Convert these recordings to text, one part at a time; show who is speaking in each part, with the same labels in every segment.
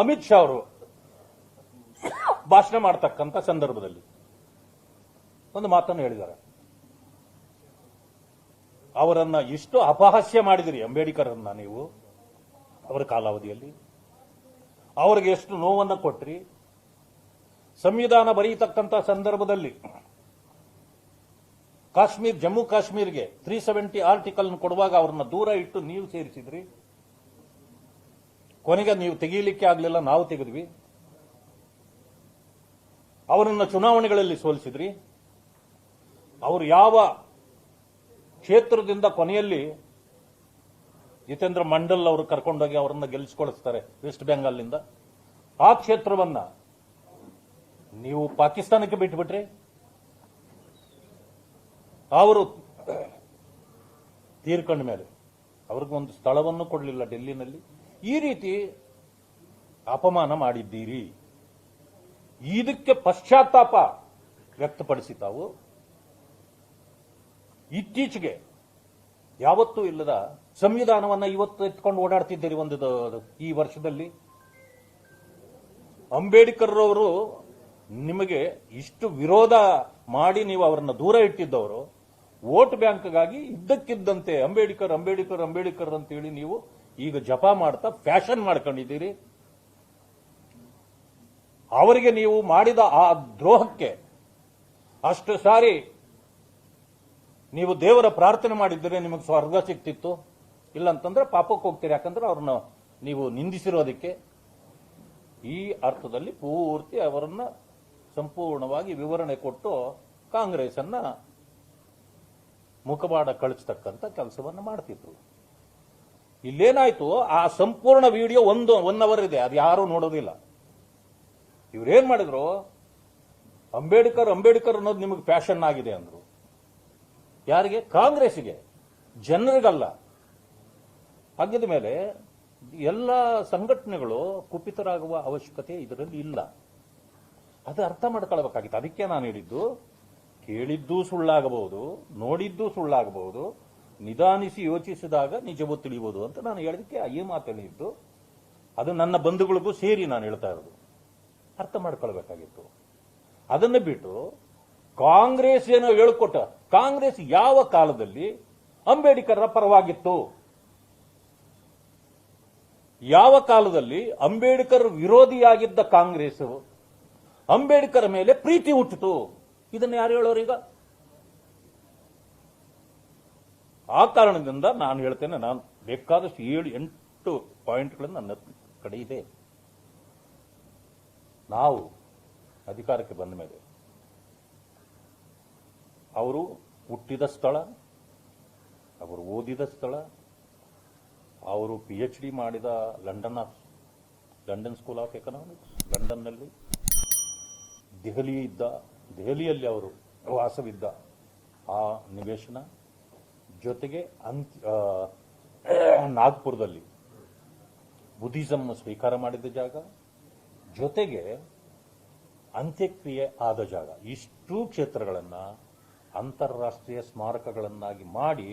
Speaker 1: ಅಮಿತ್ ಶಾ ಅವರು ಭಾಷಣ ಮಾಡ್ತಕ್ಕಂಥ ಸಂದರ್ಭದಲ್ಲಿ ಒಂದು ಮಾತನ್ನು ಹೇಳಿದ್ದಾರೆ. ಅವರನ್ನ ಇಷ್ಟು ಅಪಹಾಸ್ಯ ಮಾಡಿದಿರಿ ಅಂಬೇಡ್ಕರನ್ನ ನೀವು, ಅವರ ಕಾಲಾವಧಿಯಲ್ಲಿ. ಅವರಿಗೆ ಎಷ್ಟು ನೋವನ್ನು ಕೊಟ್ರಿ. ಸಂವಿಧಾನ ಬರೆಯತಕ್ಕಂತ ಸಂದರ್ಭದಲ್ಲಿ ಕಾಶ್ಮೀರ್, ಜಮ್ಮು ಕಾಶ್ಮೀರ್ಗೆ ತ್ರೀ ಸೆವೆಂಟಿ ಆರ್ಟಿಕಲ್ ಕೊಡುವಾಗ ಅವ್ರನ್ನ ದೂರ ಇಟ್ಟು ನೀವು ಸೇರಿಸಿದ್ರಿ. ಕೊನೆಗೆ ನೀವು ತೆಗೀಲಿಕ್ಕೆ ಆಗಲಿಲ್ಲ, ನಾವು ತೆಗೆದ್ವಿ. ಅವರನ್ನ ಚುನಾವಣೆಗಳಲ್ಲಿ ಸೋಲಿಸಿದ್ರಿ. ಅವರು ಯಾವ ಕ್ಷೇತ್ರದಿಂದ ಕೊನೆಯಲ್ಲಿ ಜಿತೇಂದ್ರ ಮಂಡಲ್ ಅವರು ಕರ್ಕೊಂಡೋಗಿ ಅವರನ್ನ ಗೆಲ್ಲಿಸಿಕೊಳಿಸ್ತಾರೆ ವೆಸ್ಟ್ ಬೆಂಗಾಲ್ನಿಂದ ಆ ಕ್ಷೇತ್ರವನ್ನ ನೀವು ಪಾಕಿಸ್ತಾನಕ್ಕೆ ಬಿಟ್ಬಿಟ್ರಿ. ಅವರು ತೀರ್ಕೊಂಡ ಮೇಲೆ ಅವ್ರಿಗೊಂದು ಸ್ಥಳವನ್ನು ಕೊಡಲಿಲ್ಲ ಡೆಲ್ಲಿನಲ್ಲಿ. ಈ ರೀತಿ ಅಪಮಾನ ಮಾಡಿದ್ದೀರಿ. ಇದಕ್ಕೆ ಪಶ್ಚಾತ್ತಾಪ ವ್ಯಕ್ತಪಡಿಸಿ ತಾವು ಇತ್ತೀಚೆಗೆ ಯಾವತ್ತೂ ಇಲ್ಲದ ಸಂವಿಧಾನವನ್ನ ಇವತ್ತು ಎತ್ಕೊಂಡು ಓಡಾಡ್ತಿದ್ದೀರಿ ಒಂದು ಈ ವರ್ಷದಲ್ಲಿ. ಅಂಬೇಡ್ಕರ್ ಅವರು ನಿಮಗೆ ಇಷ್ಟು ವಿರೋಧ ಮಾಡಿ ನೀವು ಅವರನ್ನ ದೂರ ಇಟ್ಟಿದ್ದವರು. ವೋಟ್ ಬ್ಯಾಂಕ್ಗಾಗಿ ಇದ್ದಕ್ಕಿದ್ದಂತೆ ಅಂಬೇಡ್ಕರ್ ಅಂಬೇಡ್ಕರ್ ಅಂಬೇಡ್ಕರ್ ಅಂತೇಳಿ ನೀವು ಈಗ ಜಪ ಮಾಡ್ತಾ ಫ್ಯಾಷನ್ ಮಾಡ್ಕೊಂಡಿದ್ದೀರಿ. ಅವರಿಗೆ ನೀವು ಮಾಡಿದ ಆ ದ್ರೋಹಕ್ಕೆ ಅಷ್ಟು ಸಾರಿ ನೀವು ದೇವರ ಪ್ರಾರ್ಥನೆ ಮಾಡಿದ್ದರೆ ನಿಮಗೆ ಸ್ವರ್ಗ ಸಿಗ್ತಿತ್ತು ಇಲ್ಲಂತಂದ್ರೆ ಪಾಪಕ್ಕೆ ಹೋಗ್ತೀರಿ, ಯಾಕಂದ್ರೆ ಅವ್ರನ್ನ ನೀವು ನಿಂದಿಸಿರೋದಕ್ಕೆ. ಈ ಅರ್ಥದಲ್ಲಿ ಪೂರ್ತಿ ಅವರನ್ನ ಸಂಪೂರ್ಣವಾಗಿ ವಿವರಣೆ ಕೊಟ್ಟು ಕಾಂಗ್ರೆಸ್ ಅನ್ನ ಮುಖವಾಡ ಕಳಿಸ್ತಕ್ಕಂಥ ಕೆಲಸವನ್ನು ಮಾಡ್ತಿದ್ರು. ಇಲ್ಲೇನಾಯ್ತು, ಆ ಸಂಪೂರ್ಣ ವಿಡಿಯೋ ಒಂದು ಒನ್ ಅವರ್ ಇದೆ, ಅದು ಯಾರು ನೋಡೋದಿಲ್ಲ. ಇವ್ರೇನ್ ಮಾಡಿದ್ರು, ಅಂಬೇಡ್ಕರ್ ಅಂಬೇಡ್ಕರ್ ಅನ್ನೋದು ನಿಮಗೆ ಫ್ಯಾಷನ್ ಆಗಿದೆ ಅಂದ್ರು. ಯಾರಿಗೆ? ಕಾಂಗ್ರೆಸ್ಗೆ ಜನರಿಗಲ್ಲ. ಹಾಗಿದ ಮೇಲೆ, ಎಲ್ಲ ಸಂಘಟನೆಗಳು ಕುಪಿತರಾಗುವ ಅವಶ್ಯಕತೆ ಇದರಲ್ಲಿ ಇಲ್ಲ. ಅದು ಅರ್ಥ ಮಾಡ್ಕೊಳ್ಬೇಕಾಗಿತ್ತು. ಅದಕ್ಕೆ ನಾನು ಹೇಳಿದ್ದು, ಕೇಳಿದ್ದು ಸುಳ್ಳಾಗಬಹುದು, ನೋಡಿದ್ದೂ ಸುಳ್ಳಾಗಬಹುದು ನಿಧಾನಿಸಿ ಯೋಚಿಸಿದಾಗ ನಿಜವೂ ತಿಳಿಯಬಹುದು ಅಂತ ನಾನು ಹೇಳಿದಕ್ಕೆ ಈ ಮಾತು ಹೇಳಿದ್ದು ಅದು ನನ್ನ ಬಂಧುಗಳಿಗೂ ಸೇರಿ ನಾನು ಹೇಳ್ತಾ ಇರೋದು. ಅರ್ಥ ಮಾಡ್ಕೊಳ್ಬೇಕಾಗಿತ್ತು. ಅದನ್ನು ಬಿಟ್ಟು ಕಾಂಗ್ರೆಸ್ ಏನೋ ಹೇಳ್ಕೊಟ್ಟ. ಕಾಂಗ್ರೆಸ್ ಯಾವ ಕಾಲದಲ್ಲಿ ಅಂಬೇಡ್ಕರ್ರ ಪರವಾಗಿತ್ತು? ಯಾವ ಕಾಲದಲ್ಲಿ ಅಂಬೇಡ್ಕರ್ ವಿರೋಧಿಯಾಗಿದ್ದ ಕಾಂಗ್ರೆಸ್? ಅಂಬೇಡ್ಕರ್ ಮೇಲೆ ಪ್ರೀತಿ ಹುಟ್ಟಿತು. ಇದನ್ನ ಯಾರು ಹೇಳೋರು ಈಗ? ಆ ಕಾರಣದಿಂದ ನಾನು ಹೇಳ್ತೇನೆ, ನಾನು ಬೇಕಾದಷ್ಟು ಏಳು, ಎಂಟು ಪಾಯಿಂಟ್ಗಳನ್ನು ನನ್ನ ಕಡೆ ಇದೆ. ನಾವು ಅಧಿಕಾರಕ್ಕೆ ಬಂದ ಮೇಲೆ ಅವರು ಹುಟ್ಟಿದ ಸ್ಥಳ, ಅವರು ಓದಿದ ಸ್ಥಳ, ಅವರು ಪಿ ಎಚ್ ಡಿ ಮಾಡಿದ London of, London school of economics, ಲಂಡನ್ನಲ್ಲಿ ದೆಹಲಿ ಇದ್ದ, ದೆಹಲಿಯಲ್ಲಿ ಅವರು ವಾಸವಿದ್ದ ಆ ನಿವೇಶನ ಜೊತೆಗೆ ಅಂತ್ ನಾಗ್ಪುರದಲ್ಲಿ ಬುದ್ಧಿಸಮ್ ಸ್ವೀಕಾರ ಮಾಡಿದ ಜಾಗ, ಜೊತೆಗೆ ಅಂತ್ಯಕ್ರಿಯೆ ಆದ ಜಾಗ. ಇಷ್ಟೂ ಕ್ಷೇತ್ರಗಳನ್ನು ಅಂತಾರಾಷ್ಟ್ರೀಯ ಸ್ಮಾರಕಗಳನ್ನಾಗಿ ಮಾಡಿ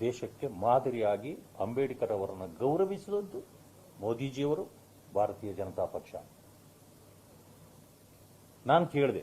Speaker 1: ದೇಶಕ್ಕೆ ಮಾದರಿಯಾಗಿ ಅಂಬೇಡ್ಕರ್ ಅವರನ್ನು ಗೌರವಿಸಿದದ್ದು ಮೋದಿಜಿಯವರು ಭಾರತೀಯ ಜನತಾ ಪಕ್ಷ. ನಾನು ಕೇಳಿದೆ